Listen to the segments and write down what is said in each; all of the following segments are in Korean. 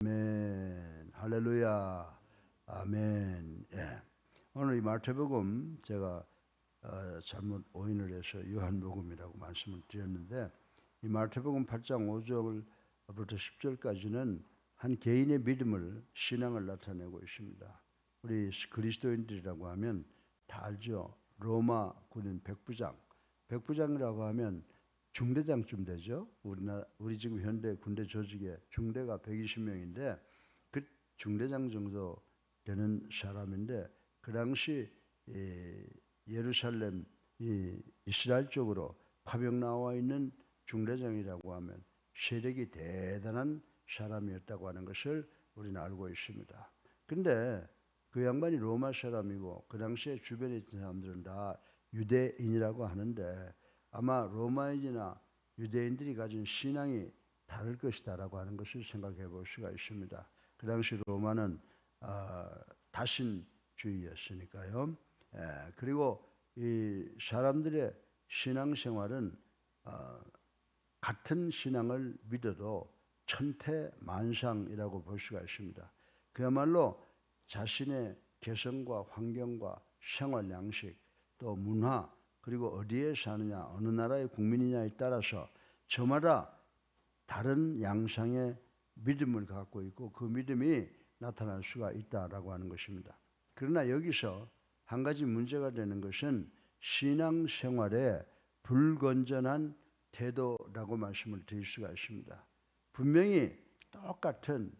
아멘. 할렐루야. 아멘. 예. 오늘 이 마태복음 제가 어, 잘못 오인을 해서 요한복음이라고 말씀을 드렸는데 이 마태복음 8장 5절부터 10절까지는 한 개인의 믿음을 신앙을 나타내고 있습니다. 우리 그리스도인들이라고 하면 다 알죠. 로마 군인 백부장. 백부장이라고 하면 중대장쯤 되죠. 우리나 우리 지금 현대 군대 조직의 중대가 120명인데 그 중대장 정도 되는 사람인데 그 당시 이 예루살렘 이 이스라엘 쪽으로 파병 나와 있는 중대장이라고 하면 세력이 대단한 사람이었다고 하는 것을 우리는 알고 있습니다. 근데 그 양반이 로마 사람이고 그 당시에 주변에 있던 사람들은 다 유대인이라고 하는데 아마 로마인이나 유대인들이 가진 신앙이 다를 것이다라고 하는 것을 생각해 볼 수가 있습니다. 그 당시 로마는 어, 다신주의였으니까요. 예, 그리고 이 사람들의 신앙생활은 어, 같은 신앙을 믿어도 천태만상이라고 볼 수가 있습니다. 그야말로 자신의 개성과 환경과 생활 양식 또 문화 그리고 어디에 사느냐 어느 나라의 국민이냐에 따라서 저마다 다른 양상의 믿음을 갖고 있고 그 믿음이 나타날 수가 있다라고 하는 것입니다. 그러나 여기서 한 가지 문제가 되는 것은 신앙 생활에 불건전한 태도라고 말씀을 드릴 수가 있습니다. 분명히 똑같은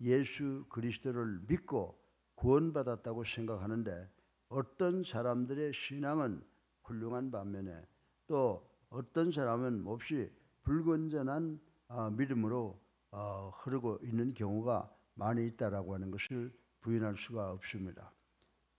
예수 그리스도를 믿고 구원받았다고 생각하는데 어떤 사람들의 신앙은 훌륭한 반면에 또 어떤 사람은 몹시 불건전한 어, 믿음으로 어, 흐르고 있는 경우가 많이 있다라고 하는 것을 부인할 수가 없습니다.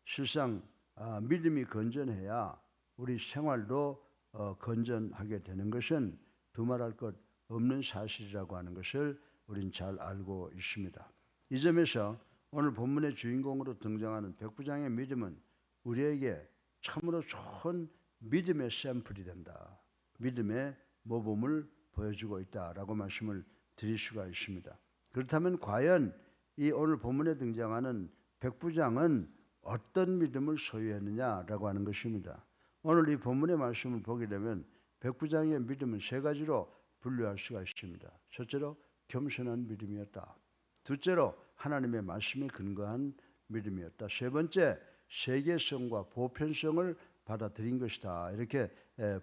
실상 아, 믿음이 건전해야 우리 생활도 어, 건전하게 되는 것은 두말할 것 없는 사실이라고 하는 것을 우린 잘 알고 있습니다. 이 점에서 오늘 본문의 주인공으로 등장하는 백부장의 믿음은 우리에게 참으로 좋은 믿음의 샘플이 된다. 믿음의 모범을 보여주고 있다라고 말씀을 드릴 수가 있습니다. 그렇다면 과연 이 오늘 본문에 등장하는 백부장은 어떤 믿음을 소유했느냐라고 하는 것입니다. 오늘 이 본문의 말씀을 보게 되면 백부장의 믿음은 세 가지로 분류할 수가 있습니다. 첫째로 겸손한 믿음이었다. 둘째로 하나님의 말씀에 근거한 믿음이었다. 세 번째 세계성과 보편성을 받아들인 것이다. 이렇게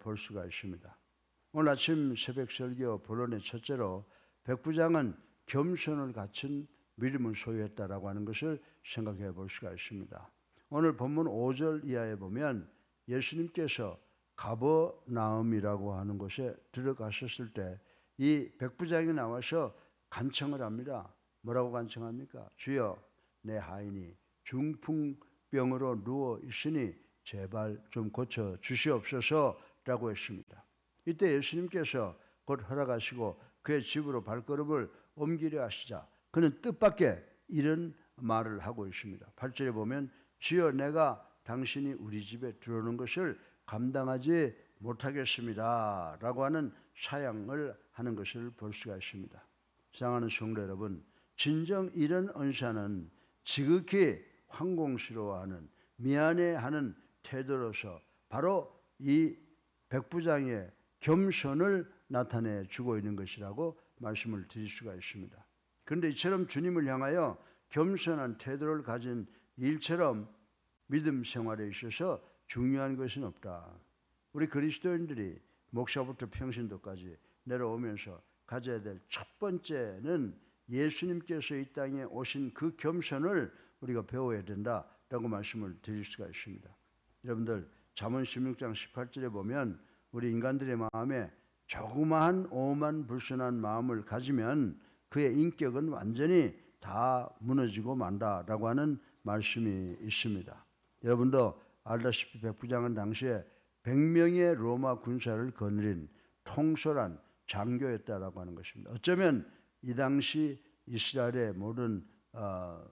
볼 수가 있습니다. 오늘 아침 새벽 설교 본론의 첫째로 백부장은 겸손을 갖춘 믿음을 소유했다라고 하는 것을 생각해 볼 수가 있습니다. 오늘 본문 5절 이하에 보면 예수님께서 가버나움이라고 하는 곳에 들어가셨을 때 이 백부장이 나와서 간청을 합니다. 뭐라고 간청합니까? 주여 내 하인이 중풍병으로 누워 있으니 제발 좀 고쳐 주시옵소서라고 했습니다. 이때 예수님께서 곧 허락하시고 그의 집으로 발걸음을 옮기려 하시자 그는 뜻밖의 이런 말을 하고 있습니다. 8절에 보면 주여 내가 당신이 우리 집에 들어오는 것을 감당하지 못하겠습니다. 라고 하는 사양을 하는 것을 볼 수가 있습니다. 사랑하는 성도 여러분, 진정 이런 언사는 지극히 황공스러워하는 미안해하는 태도로서 바로 이 백부장의 겸손을 나타내 주고 있는 것이라고 말씀을 드릴 수가 있습니다. 그런데 이처럼 주님을 향하여 겸손한 태도를 가진 일처럼 믿음 생활에 있어서 중요한 것은 없다. 우리 그리스도인들이 목사부터 평신도까지 내려오면서 가져야 될 첫 번째는 예수님께서 이 땅에 오신 그 겸손을 우리가 배워야 된다라고 말씀을 드릴 수가 있습니다. 여러분들 잠언 16장 18절에 보면 우리 인간들의 마음에 조그마한 오만 불순한 마음을 가지면 그의 인격은 완전히 다 무너지고 만다라고 하는 말씀이 있습니다. 여러분도 알다시피 백부장은 당시에 100명의 로마 군사를 거느린 통솔한 장교였다라고 하는 것입니다. 어쩌면 이 당시 이스라엘의 모든 어,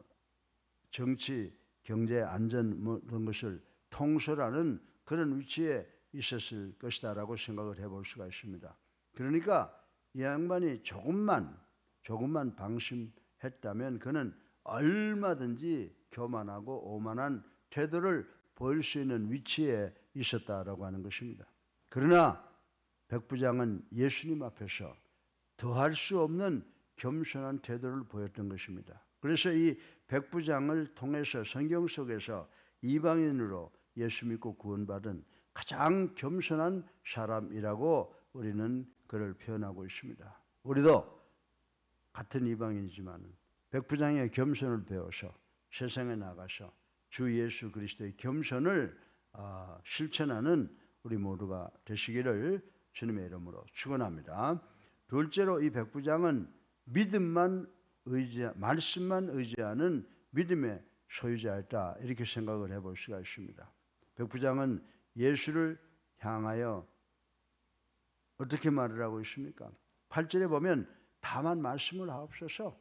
정치, 경제, 안전 모든 것을 통솔하는 그런 위치에 있었을 것이다라고 생각을 해볼 수가 있습니다. 그러니까 이 양반이 조금만 조금만 방심했다고 했다면 그는 얼마든지 교만하고 오만한 태도를 보일 수 있는 위치에 있었다라고 하는 것입니다. 그러나 백부장은 예수님 앞에서 더할 수 없는 겸손한 태도를 보였던 것입니다. 그래서 이 백부장을 통해서 성경 속에서 이방인으로 예수 믿고 구원받은 가장 겸손한 사람이라고 우리는 그를 표현하고 있습니다. 우리도 같은 이방인이지만 백부장의 겸손을 배워서 세상에 나가서 주 예수 그리스도의 겸손을 아, 실천하는 우리 모두가 되시기를 주님의 이름으로 축원합니다. 둘째로 이 백부장은 믿음만 의지 말씀만 의지하는 믿음의 소유자였다 이렇게 생각을 해볼 수가 있습니다. 백부장은 예수를 향하여 어떻게 말을 하고 있습니까? 8절에 보면 다만 말씀을 하옵소서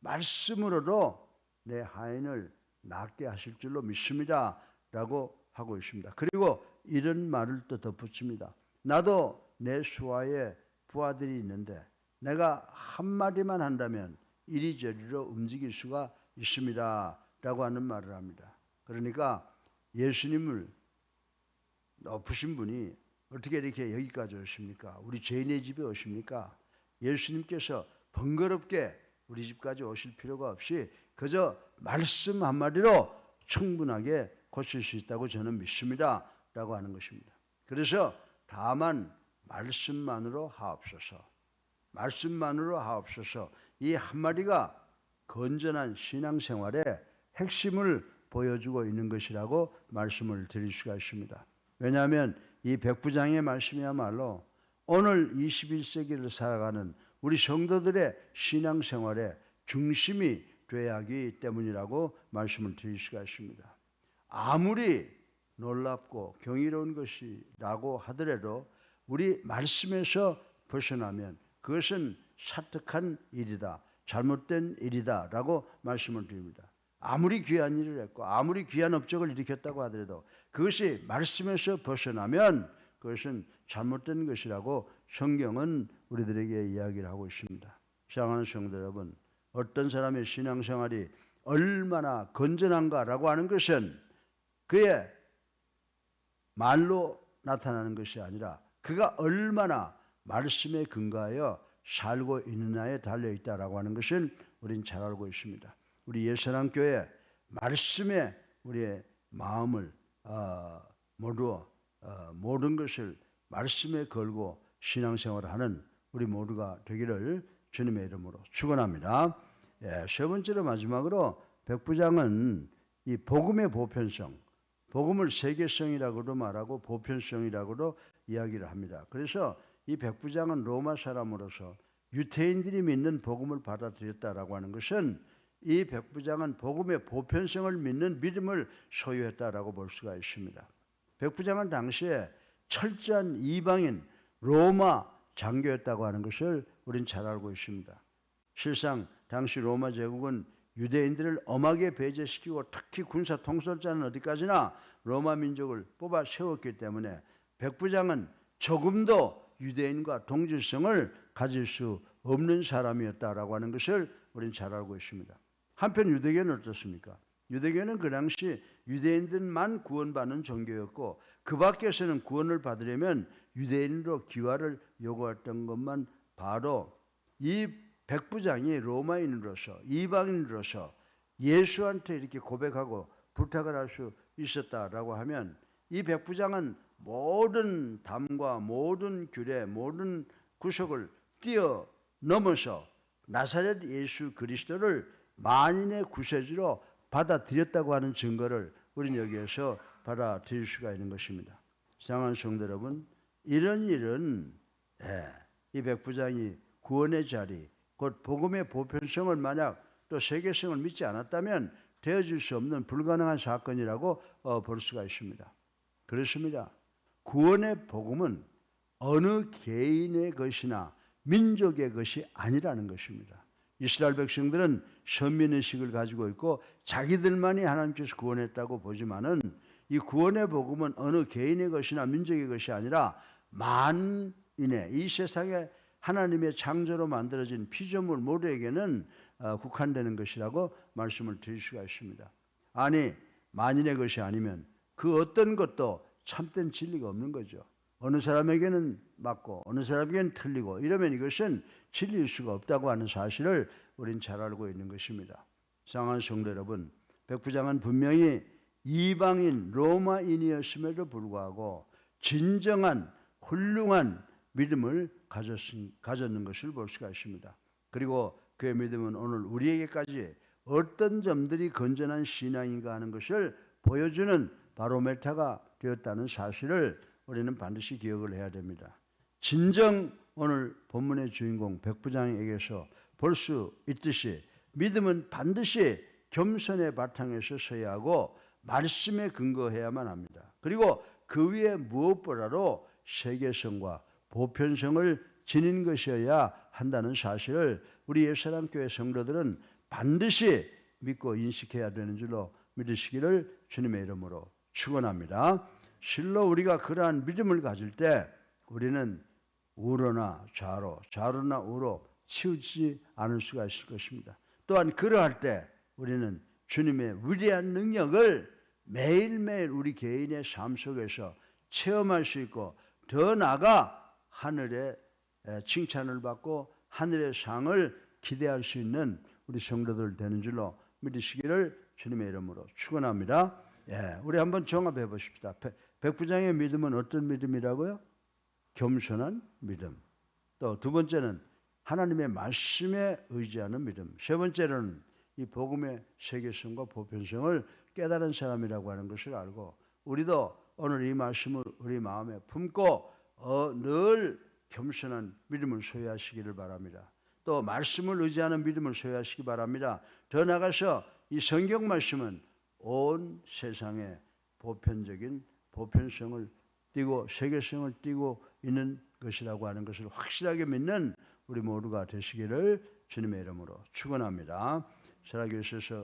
말씀으로도 내 하인을 낫게 하실 줄로 믿습니다. 라고 하고 있습니다. 그리고 이런 말을 또 덧붙입니다. 나도 내 수하에 부하들이 있는데 내가 한마디만 한다면 이리저리로 움직일 수가 있습니다. 라고 하는 말을 합니다. 그러니까 예수님을 높으신 분이 어떻게 이렇게 여기까지 오십니까? 우리 죄인의 집에 오십니까? 예수님께서 번거롭게 우리 집까지 오실 필요가 없이 그저 말씀 한마디로 충분하게 고칠 수 있다고 저는 믿습니다. 라고 하는 것입니다. 그래서 다만 말씀만으로 하옵소서. 말씀만으로 하옵소서. 이 한마디가 건전한 신앙생활의 핵심을 보여주고 있는 것이라고 말씀을 드릴 수가 있습니다. 왜냐하면 이 백부장의 말씀이야말로 오늘 21세기를 살아가는 우리 성도들의 신앙생활의 중심이 되어야 하기 때문이라고 말씀을 드릴 수가 있습니다. 아무리 놀랍고 경이로운 것이라고 하더라도 우리 말씀에서 벗어나면 그것은 사특한 일이다. 잘못된 일이다라고 말씀을 드립니다. 아무리 귀한 일을 했고 아무리 귀한 업적을 일으켰다고 하더라도 그것이 말씀에서 벗어나면 그것은 잘못된 것이라고 성경은 우리들에게 이야기를 하고 있습니다. 사랑하는 성도 여러분, 어떤 사람의 신앙생활이 얼마나 건전한가라고 하는 것은 그의 말로 나타나는 것이 아니라 그가 얼마나 말씀에 근거하여 살고 있느냐에 달려 있다라고 하는 것을 우리는 잘 알고 있습니다. 우리 예선한 교회 말씀에 우리의 마음을 어, 모두 어, 모든 것을 말씀에 걸고 신앙생활을 하는 우리 모두가 되기를 주님의 이름으로 축원합니다. 예, 세 번째로 마지막으로 백부장은 이 복음의 보편성, 복음을 세계성이라고도 말하고 보편성이라고도 이야기를 합니다. 그래서 이 백부장은 로마 사람으로서 유태인들이 믿는 복음을 받아들였다라고 하는 것은 이 백부장은 복음의 보편성을 믿는 믿음을 소유했다라고 볼 수가 있습니다. 백부장은 당시에 철저한 이방인 로마 장교였다고 하는 것을 우리는 잘 알고 있습니다. 실상 당시 로마 제국은 유대인들을 엄하게 배제시키고 특히 군사 통솔자는 어디까지나 로마 민족을 뽑아 세웠기 때문에 백부장은 조금도 유대인과 동질성을 가질 수 없는 사람이었다라고 하는 것을 우리는 잘 알고 있습니다. 한편 유대교는 어떻습니까? 유대교는 그 당시 유대인들만 구원받는 종교였고 그 밖에서는 구원을 받으려면 유대인으로 기화를 요구했던 것만 바로 이 백부장이 로마인으로서 이방인으로서 예수한테 이렇게 고백하고 부탁을 할 수 있었다라고 하면 이 백부장은 모든 담과 모든 규례 모든 구속을 뛰어 넘어서 나사렛 예수 그리스도를 만인의 구세주로 받아들였다고 하는 증거를 우리는 여기에서 받아들일 수가 있는 것입니다. 사랑하는 성도 여러분, 이런 일은 예, 이 백부장이 구원의 자리, 곧 복음의 보편성을 만약 또 세계성을 믿지 않았다면 되어질 수 없는 불가능한 사건이라고 어, 볼 수가 있습니다. 그렇습니다. 구원의 복음은 어느 개인의 것이나 민족의 것이 아니라는 것입니다. 이스라엘 백성들은 선민의식을 가지고 있고 자기들만이 하나님께서 구원했다고 보지만은 이 구원의 복음은 어느 개인의 것이나 민족의 것이 아니라 만인의 이 세상에 하나님의 창조로 만들어진 피조물 모두에게는 어, 국한되는 것이라고 말씀을 드릴 수가 있습니다. 아니 만인의 것이 아니면 그 어떤 것도 참된 진리가 없는 거죠. 어느 사람에게는 맞고 어느 사람에게는 틀리고 이러면 이것은 진리일 수가 없다고 하는 사실을 우린 잘 알고 있는 것입니다. 사랑하는 성도 여러분, 백부장은 분명히 이방인 로마인이었음에도 불구하고 진정한 훌륭한 믿음을 가졌, 가졌는 것을 볼 수가 있습니다. 그리고 그의 믿음은 오늘 우리에게까지 어떤 점들이 건전한 신앙인가 하는 것을 보여주는 바로메타가 되었다는 사실을 우리는 반드시 기억을 해야 됩니다. 진정 오늘 본문의 주인공 백부장에게서 볼 수 있듯이 믿음은 반드시 겸손의 바탕에서 서야 하고 말씀에 근거해야만 합니다. 그리고 그 위에 무엇보다도 세계성과 보편성을 지닌 것이어야 한다는 사실을 우리 예사랑교회 성도들은 반드시 믿고 인식해야 되는 줄로 믿으시기를 주님의 이름으로 축원합니다. 실로 우리가 그러한 믿음을 가질 때 우리는 우로나 좌로, 좌로나 우로 치우지 않을 수가 있을 것입니다. 또한 그러할 때 우리는 주님의 위대한 능력을 매일매일 우리 개인의 삶 속에서 체험할 수 있고 더 나아가 하늘의 칭찬을 받고 하늘의 상을 기대할 수 있는 우리 성도들 되는 줄로 믿으시기를 주님의 이름으로 축원합니다. 예, 우리 한번 종합해 보십시다. 백부장의 믿음은 어떤 믿음이라고요? 겸손한 믿음. 또 두 번째는 하나님의 말씀에 의지하는 믿음. 세 번째는 이 복음의 세계성과 보편성을 깨달은 사람이라고 하는 것을 알고 우리도 오늘 이 말씀을 우리 마음에 품고 어, 늘 겸손한 믿음을 소유하시기를 바랍니다. 또 말씀을 의지하는 믿음을 소유하시기 바랍니다. 더 나가서 이 성경 말씀은 온 세상에 보편적인 보편성을 띠고 세계성을 띠고 있는 것이라고 하는 것을 확실하게 믿는 우리 모두가 되시기를 주님의 이름으로 축원합니다. 살아계셔서